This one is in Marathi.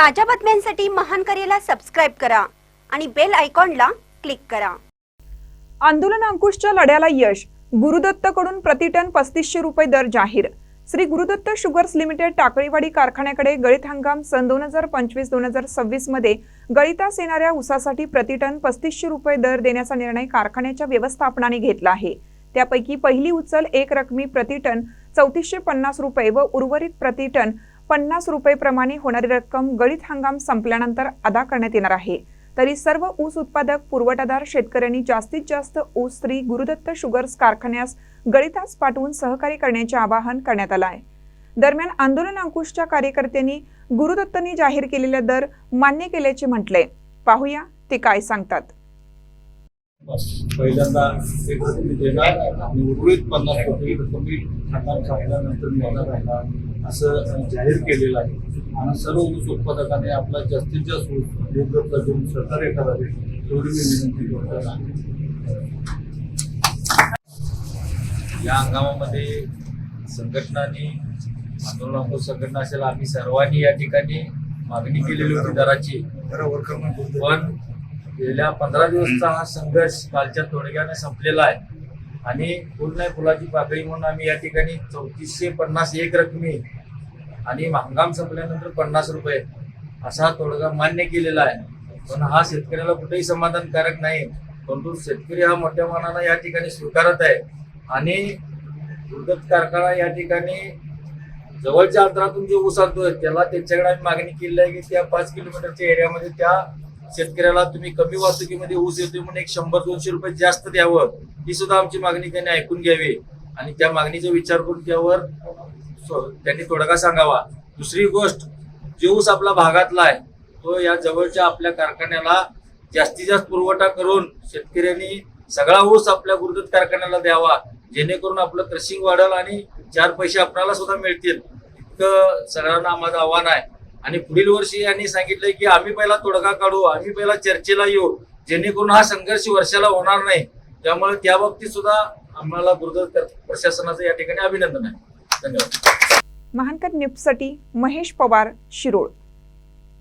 ताज्या बातम्यांसाठी महान करेला सबस्क्राईब करा आणि बेल आयकॉनला क्लिक करा. आंदोलन अंकुशच्या लढ्याला यश. गुरुदत्तकडून प्रतिटन पस्तीसशे रुपये दर जाहीर. श्री गुरुदत्त शुगर्स लिमिटेड टाकळीवाडी कारखान्याकडे गळीत हंगाम सन दोन हजार पंचवीस दोन हजार सव्वीसमध्ये गळीतास येणाऱ्या ऊसासाठी प्रतिटन पस्तीसशे रुपये दर देण्याचा निर्णय कारखान्याच्या व्यवस्थापनाने घेतला आहे. त्यापैकी पहिली उचल एक रकमी प्रतिटन चौतीसशे पन्नास रुपये व उर्वरित प्रतिटन पन्नास रुपयेप्रमाणे होणारी रक्कम गळीत हंगाम संपल्यानंतर अदा करण्यात येणार आहे. तरी सर्व ऊस उत्पादक पुरवठादार शेतकऱ्यांनी जास्तीत जास्त ऊस श्री गुरुदत्त शुगर्स कारखान्यास गळीतास पाठवून सहकार्य करण्याचे आवाहन करण्यात आलं आहे. दरम्यान आंदोलन अंकुशच्या कार्यकर्त्यांनी गुरुदत्तनी जाहीर केलेला दर मान्य केल्याचे म्हटले पाहूया ते काय सांगतात. बस. पहिल्यांदा एक रकमी देणार आणि उर्वरित पन्नास कोटी रकमी खातात सापल्यानंतर मिळणार आहे असं जाहीर केलेलं आहे. आणि सर्व ऊस उत्पादकाने आपला जास्तीत जास्त ऊस योग्य देऊन सहकार्य करावे एवढी मी विनंती करतो. या हंगामामध्ये संघटनांनी आंदोलन संघटना असेल आम्ही सर्वांनी या ठिकाणी मागणी केलेली होती दराची. पण गेल्या पंधरा दिवसचा हा संघर्ष कालच्या तोडग्याने संपलेला आहे. आणि पूर्ण फुलाची पाकळी म्हणून आम्ही या ठिकाणी चौतीसशे पन्नास एक रकमी आणि हंगाम संपल्यानंतर पन्नास रुपये असा हा तोडगा मान्य केलेला आहे. पण हा शेतकऱ्याला कुठेही समाधानकारक नाही. परंतु शेतकरी हा मोठ्या मनानं या ठिकाणी स्वीकारत आहे. आणि दुर्गत कारखाना या ठिकाणी जवळच्या अंतरातून जे ऊस आणतोय त्याला त्यांच्याकडे आम्ही मागणी केली आहे की त्या पाच किलोमीटरच्या एरियामध्ये त्या शेतकऱ्याला तुम्ही कमी वाहतुकीमध्ये ऊस येतोय म्हणून एक शंभर दोनशे रुपये जास्त द्यावं ही सुद्धा आमची मागणी त्यांनी ऐकून घ्यावी. आणि त्या मागणीचा विचार करून त्यावर त्यांनी तोडगा सांगावा. दुसरी गोष्ट जो ऊस आपला भागातला आहे तो या जवळच्या आपल्या कारखान्याला जास्तीत जास्त पुरवठा करून शेतकऱ्यांनी सगळा ऊस आपल्या गुरुदत्त कारखान्याला द्यावा जेणेकरून आपलं क्रशिंग वाढेल आणि चार पैसे आपणाला सुद्धा मिळतील. इतकं सगळ्यांना माझं आव्हान आहे. आणि पुढील वर्षी यांनी सांगितलंय की आम्ही पहिला तोडगा काढू आम्ही पहिला चर्चेला येऊ जेणेकरून हा संघर्ष वर्षाला होणार नाही. त्यामुळे त्या बाबतीत सुद्धा आम्हाला गुरुदत्त प्रशासनाचं या ठिकाणी अभिनंदन आहे. धन्यवाद. महानकर न्यूजसाठी महेश पवार शिरोळ.